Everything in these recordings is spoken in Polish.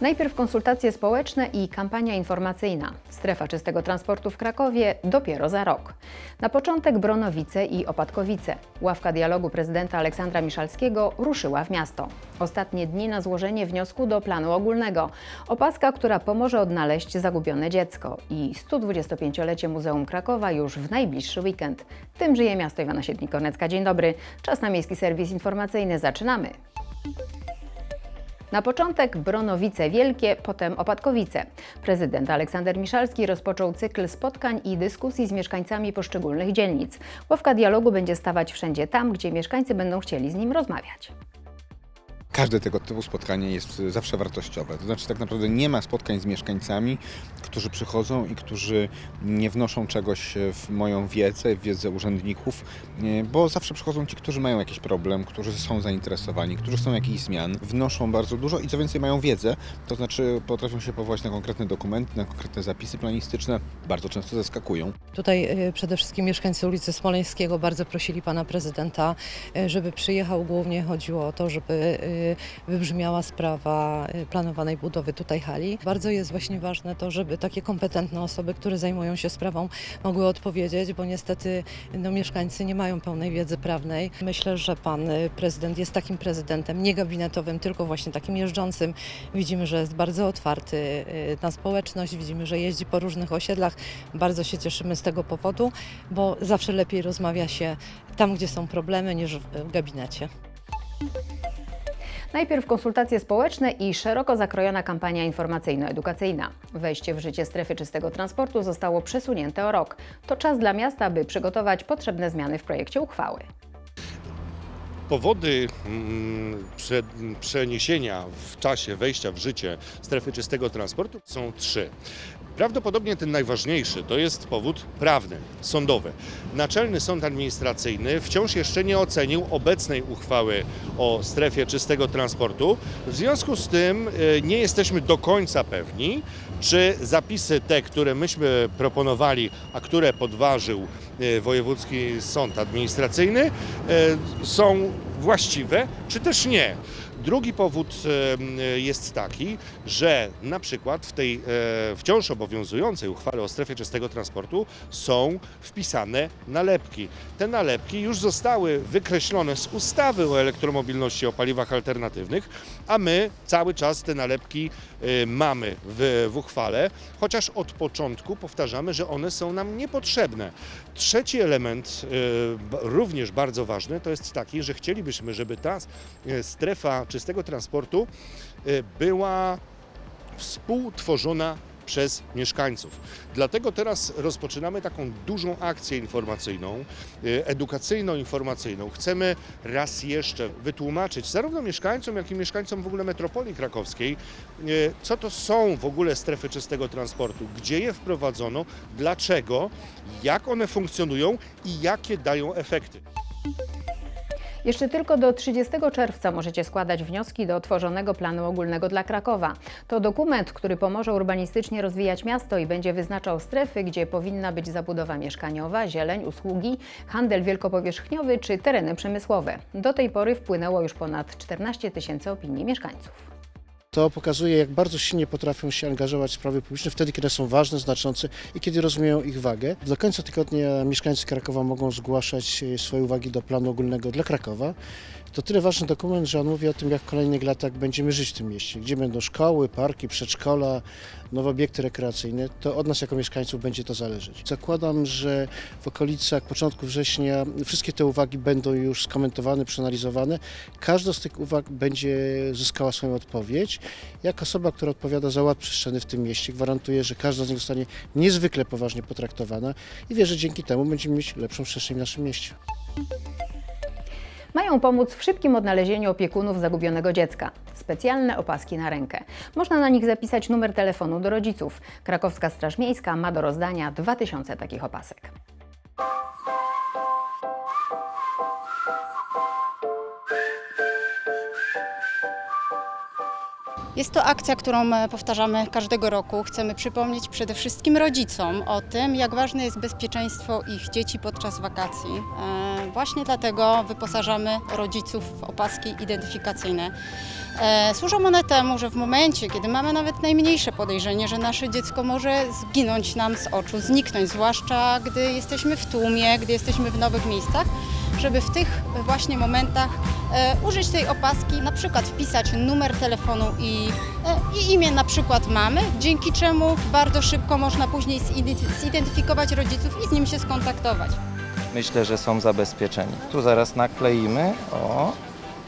Najpierw konsultacje społeczne i kampania informacyjna. Strefa czystego transportu w Krakowie dopiero za rok. Na początek Bronowice i Opatkowice. Ławka dialogu prezydenta Aleksandra Miszalskiego ruszyła w miasto. Ostatnie dni na złożenie wniosku do planu ogólnego. Opaska, która pomoże odnaleźć zagubione dziecko. I 125-lecie Muzeum Krakowa już w najbliższy weekend. Tym żyje miasto Iwana Siedlik-Kornecka. Dzień dobry. Czas na miejski serwis informacyjny. Zaczynamy. Na początek Bronowice Wielkie, potem Opatkowice. Prezydent Aleksander Miszalski rozpoczął cykl spotkań i dyskusji z mieszkańcami poszczególnych dzielnic. Ławka dialogu będzie stawać wszędzie tam, gdzie mieszkańcy będą chcieli z nim rozmawiać. Każde tego typu spotkanie jest zawsze wartościowe. To znaczy, tak naprawdę nie ma spotkań z mieszkańcami, którzy przychodzą i którzy nie wnoszą czegoś w moją wiedzę, w wiedzę urzędników, nie, bo zawsze przychodzą ci, którzy mają jakiś problem, którzy są zainteresowani, którzy chcą jakichś zmian, wnoszą bardzo dużo i co więcej mają wiedzę, to znaczy potrafią się powołać na konkretne dokumenty, na konkretne zapisy planistyczne, bardzo często zaskakują. Tutaj y, przede wszystkim mieszkańcy ulicy Smoleńskiego bardzo prosili pana prezydenta, y, żeby przyjechał. Głównie chodziło o to, żeby y, wybrzmiała sprawa y, planowanej budowy tutaj hali. Bardzo jest właśnie ważne to, żeby takie kompetentne osoby, które zajmują się sprawą, mogły odpowiedzieć, bo niestety no, mieszkańcy nie mają pełnej wiedzy prawnej. Myślę, że pan y, prezydent jest takim prezydentem nie gabinetowym, tylko właśnie takim jeżdżącym. Widzimy, że jest bardzo otwarty y, na społeczność, widzimy, że jeździ po różnych osiedlach. Bardzo się cieszymy z tego powodu, bo zawsze lepiej rozmawia się tam, gdzie są problemy, niż w gabinecie. Najpierw konsultacje społeczne i szeroko zakrojona kampania informacyjno-edukacyjna. Wejście w życie strefy czystego transportu zostało przesunięte o rok. To czas dla miasta, by przygotować potrzebne zmiany w projekcie uchwały. Powody mm, prze, przeniesienia w czasie wejścia w życie strefy czystego transportu są trzy. Prawdopodobnie ten najważniejszy to jest powód prawny, sądowy. Naczelny Sąd Administracyjny wciąż jeszcze nie ocenił obecnej uchwały o strefie czystego transportu. W związku z tym e, nie jesteśmy do końca pewni, czy zapisy te, które myśmy proponowali, a które podważył e, Wojewódzki Sąd Administracyjny, e, są właściwe, czy też nie. Drugi powód jest taki, że na przykład w tej e, wciąż obowiązującej uchwale o strefie czystego transportu są wpisane nalepki. Te nalepki już zostały wykreślone z ustawy o elektromobilności o paliwach alternatywnych, a my cały czas te nalepki e, mamy w, w uchwale, chociaż od początku powtarzamy, że one są nam niepotrzebne. Trzeci element, b- również bardzo ważny, to jest taki, że chcielibyśmy, żeby ta e, strefa czystego transportu e, była współtworzona przez mieszkańców. Dlatego teraz rozpoczynamy taką dużą akcję informacyjną, e, edukacyjno-informacyjną. Chcemy raz jeszcze wytłumaczyć zarówno mieszkańcom, jak i mieszkańcom w ogóle metropolii krakowskiej, e, co to są w ogóle strefy czystego transportu, gdzie je wprowadzono, dlaczego, jak one funkcjonują i jakie dają efekty. Jeszcze tylko do 30 czerwca możecie składać wnioski do tworzonego planu ogólnego dla Krakowa. To dokument, który pomoże urbanistycznie rozwijać miasto i będzie wyznaczał strefy, gdzie powinna być zabudowa mieszkaniowa, zieleń, usługi, handel wielkopowierzchniowy czy tereny przemysłowe. Do tej pory wpłynęło już ponad 14 tysięcy opinii mieszkańców. To pokazuje, jak bardzo silnie potrafią się angażować w sprawy publiczne wtedy, kiedy są ważne, znaczące i kiedy rozumieją ich wagę. Do końca tygodnia mieszkańcy Krakowa mogą zgłaszać swoje uwagi do planu ogólnego dla Krakowa. To tyle ważny dokument, że on mówi o tym, jak w kolejnych latach będziemy żyć w tym mieście, gdzie będą szkoły, parki, przedszkola, nowe obiekty rekreacyjne. To od nas jako mieszkańców będzie to zależeć. Zakładam, że w okolicach początku września wszystkie te uwagi będą już skomentowane, przeanalizowane. Każda z tych uwag będzie zyskała swoją odpowiedź. Jak osoba, która odpowiada za ład przestrzenny w tym mieście, gwarantuję, że każda z nich zostanie niezwykle poważnie potraktowana i wierzę, że dzięki temu będziemy mieć lepszą przestrzeń w naszym mieście. Mają pomóc w szybkim odnalezieniu opiekunów zagubionego dziecka. Specjalne opaski na rękę. Można na nich zapisać numer telefonu do rodziców. Krakowska Straż Miejska ma do rozdania 2000 takich opasek. Jest to akcja, którą e, powtarzamy każdego roku. Chcemy przypomnieć przede wszystkim rodzicom o tym, jak ważne jest bezpieczeństwo ich dzieci podczas wakacji. E, Właśnie dlatego wyposażamy rodziców w opaski identyfikacyjne. E, Służą one temu, że w momencie, kiedy mamy nawet najmniejsze podejrzenie, że nasze dziecko może zginąć nam z oczu, zniknąć, zwłaszcza gdy jesteśmy w tłumie, gdy jesteśmy w nowych miejscach, żeby w tych właśnie momentach e, użyć tej opaski, na przykład wpisać numer telefonu i, e, i imię na przykład mamy, dzięki czemu bardzo szybko można później zident- zidentyfikować rodziców i z nim się skontaktować. Myślę, że są zabezpieczeni. Tu zaraz nakleimy, o,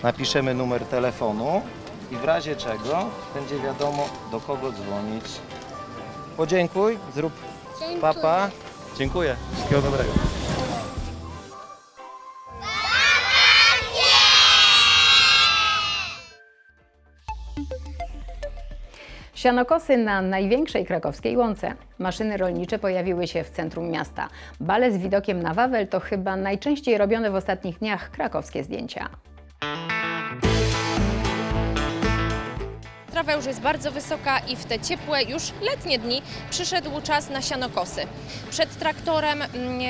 napiszemy numer telefonu i w razie czego będzie wiadomo do kogo dzwonić. Podziękuj, zrób papa. Dziękuję. Wszystkiego dobrego. Sianokosy na największej krakowskiej łące. Maszyny rolnicze pojawiły się w centrum miasta. Bale z widokiem na Wawel to chyba najczęściej robione w ostatnich dniach krakowskie zdjęcia. Trawa już jest bardzo wysoka i w te ciepłe, już letnie dni przyszedł czas na sianokosy. Przed traktorem mm,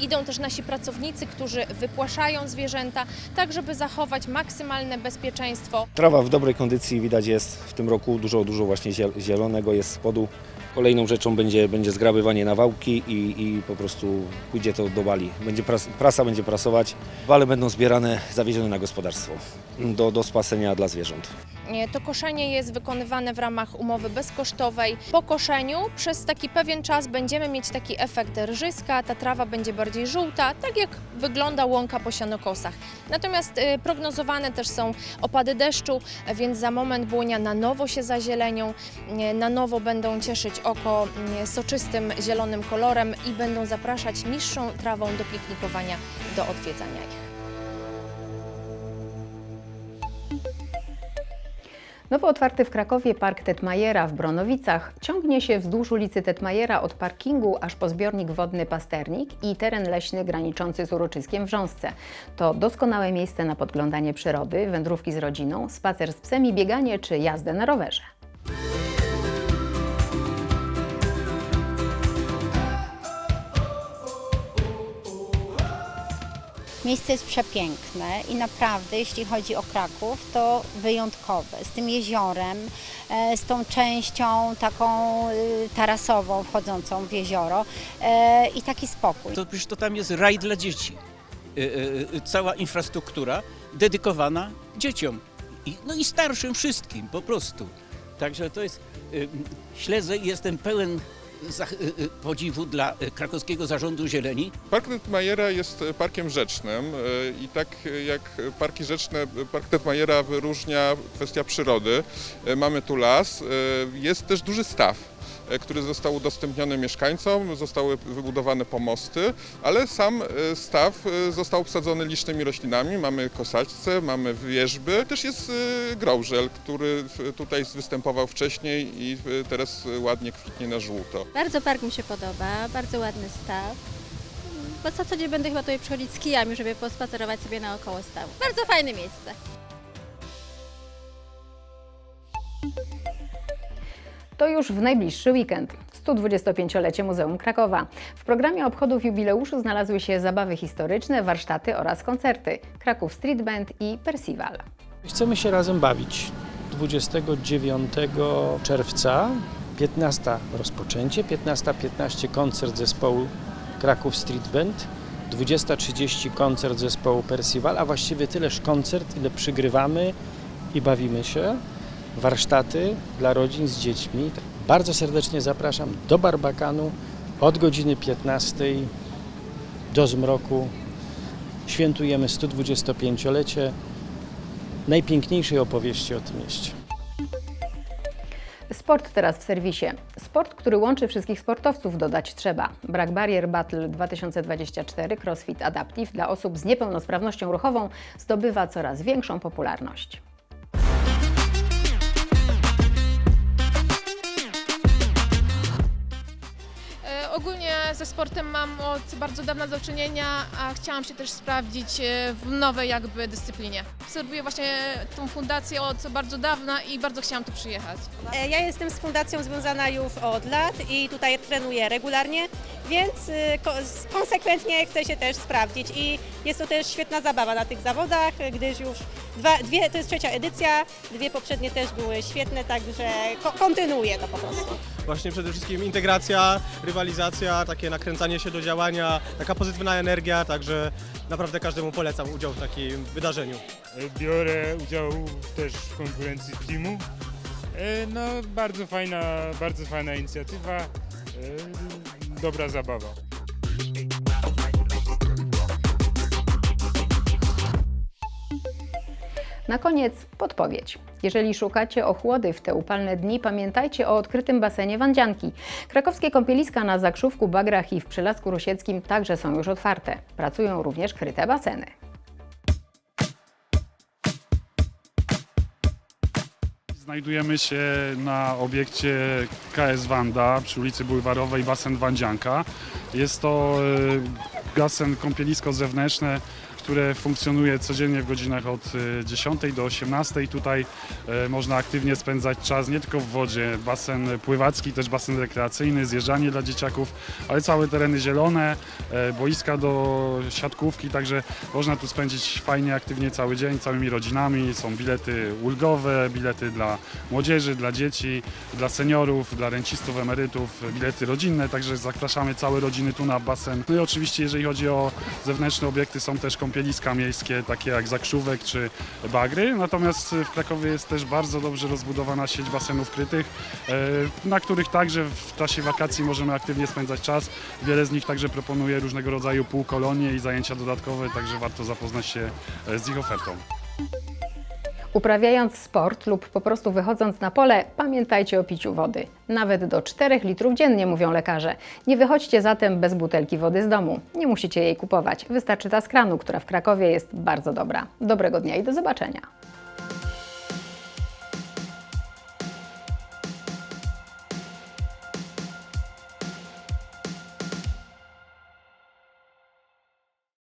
idą też nasi pracownicy, którzy wypłaszają zwierzęta, tak żeby zachować maksymalne bezpieczeństwo. Trawa w dobrej kondycji widać jest w tym roku dużo, dużo właśnie ziel- zielonego jest z spodu. Kolejną rzeczą będzie, będzie zgrabywanie na wałki i, i po prostu pójdzie to do bali. Będzie pras, prasa będzie prasować, wale będą zbierane, zawiezione na gospodarstwo do, do spasenia dla zwierząt. E, To koszenie jest wykonywane w ramach umowy bezkosztowej. Po koszeniu przez taki pewien czas będziemy mieć taki efekt rżyska, ta trawa będzie bardziej żółta, tak jak wygląda łąka po sianokosach. Natomiast e, prognozowane też są opady deszczu, e, więc za moment błonia na nowo się zazielenią, na nowo będą cieszyć oko soczystym zielonym kolorem i będą zapraszać niższą trawą do piknikowania, do odwiedzania ich. Nowo otwarty w Krakowie park Tetmajera w Bronowicach ciągnie się wzdłuż ulicy Tetmajera od parkingu aż po zbiornik wodny Pasternik i teren leśny graniczący z Uroczyskiem w Rząsce. To doskonałe miejsce na podglądanie przyrody, wędrówki z rodziną, spacer z psem i bieganie czy jazdę na rowerze. Miejsce jest przepiękne i naprawdę, jeśli chodzi o Kraków, to wyjątkowe. Z tym jeziorem, e, z tą częścią taką y, tarasową wchodzącą w jezioro e, i taki spokój. To przecież to tam jest raj dla dzieci. Cała infrastruktura dedykowana dzieciom. No i starszym wszystkim po prostu. Także to jest, śledzę i jestem pełen podziwu dla y, krakowskiego zarządu zieleni. Park Tetmajera jest parkiem rzecznym i tak jak parki rzeczne, Park Tetmajera wyróżnia kwestia przyrody. Mamy tu las, jest też duży staw który został udostępniony mieszkańcom, zostały wybudowane pomosty, ale sam e, staw e, został obsadzony licznymi roślinami. Mamy kosaćce, mamy wierzby, też jest e, grążel, który tutaj występował wcześniej i e, teraz ładnie kwitnie na żółto. Bardzo park mi się podoba, bardzo ładny staw. Bo co dzień będę chyba tutaj przychodzić z kijami, żeby pospacerować sobie naokoło stawu. Bardzo fajne miejsce. To już w najbliższy weekend. 125-lecie Muzeum Krakowa. W programie obchodów jubileuszu znalazły się zabawy historyczne, warsztaty oraz koncerty. Kraków Street Band i Percival. Chcemy się razem bawić. 29 czerwca, 15 rozpoczęcie, 15.15 koncert zespołu Kraków Street Band, 20.30 koncert zespołu Percival, a właściwie tyleż koncert, ile przygrywamy i bawimy się. Warsztaty dla rodzin z dziećmi. Bardzo serdecznie zapraszam do Barbakanu od godziny 15 do zmroku. Świętujemy 125-lecie najpiękniejszej opowieści o tym mieście. Sport teraz w serwisie. Sport, który łączy wszystkich sportowców, dodać trzeba. Brak Barrier Battle 2024 CrossFit Adaptive dla osób z niepełnosprawnością ruchową zdobywa coraz większą popularność. Ogólnie ze sportem mam od bardzo dawna do czynienia, a chciałam się też sprawdzić e, w nowej jakby dyscyplinie. Obserwuję właśnie tą fundację od bardzo dawna i bardzo chciałam tu przyjechać. E, Ja jestem z fundacją związana już od lat i tutaj trenuję regularnie, więc s- konsekwentnie chcę się też sprawdzić i jest to też świetna zabawa na tych zawodach, gdyż już dwa, dwie, to jest trzecia edycja, dwie poprzednie też były świetne, także ko- kontynuuję to po prostu. Właśnie przede wszystkim integracja, rywalizacja, takie nakręcanie się do działania, taka pozytywna energia, także naprawdę każdemu polecam udział w takim wydarzeniu. Biorę udział też w konkurencji teamu. E, No, bardzo fajna, bardzo fajna inicjatywa, e, dobra zabawa. Na koniec podpowiedź. Jeżeli szukacie ochłody w te upalne dni, pamiętajcie o odkrytym basenie Wandzianki. Krakowskie kąpieliska na Zakrzówku, Bagrach i w Przylasku Rusieckim także są już otwarte. Pracują również kryte baseny. Znajdujemy się na obiekcie KS Wanda przy ulicy Bulwarowej, basen Wandzianka. Jest to e, basen kąpielisko zewnętrzne, które funkcjonuje codziennie w godzinach od e, 10 do 18. Tutaj e, można aktywnie spędzać czas nie tylko w wodzie, basen pływacki, też basen rekreacyjny, zjeżdżanie dla dzieciaków, ale całe tereny zielone, e, boiska do siatkówki, także można tu spędzić fajnie, aktywnie cały dzień, całymi rodzinami. Są bilety ulgowe, bilety dla młodzieży, dla dzieci, dla seniorów, dla rencistów, emerytów, bilety rodzinne, także zapraszamy całe rodziny tu na basen. No i oczywiście jeżeli chodzi o zewnętrzne obiekty, są też kąpieliska miejskie, takie jak Zakrzówek czy Bagry, natomiast w Krakowie jest też bardzo dobrze rozbudowana sieć basenów krytych, e, na których także w czasie wakacji możemy aktywnie spędzać czas. Wiele z nich także proponuje różnego rodzaju półkolonie i zajęcia dodatkowe, także warto zapoznać się e, z ich ofertą. Uprawiając sport lub po prostu wychodząc na pole, pamiętajcie o piciu wody. Nawet do 4 litrów dziennie, mówią lekarze. Nie wychodźcie zatem bez butelki wody z domu. Nie musicie jej kupować. Wystarczy ta z kranu, która w Krakowie jest bardzo dobra. Dobrego dnia i do zobaczenia.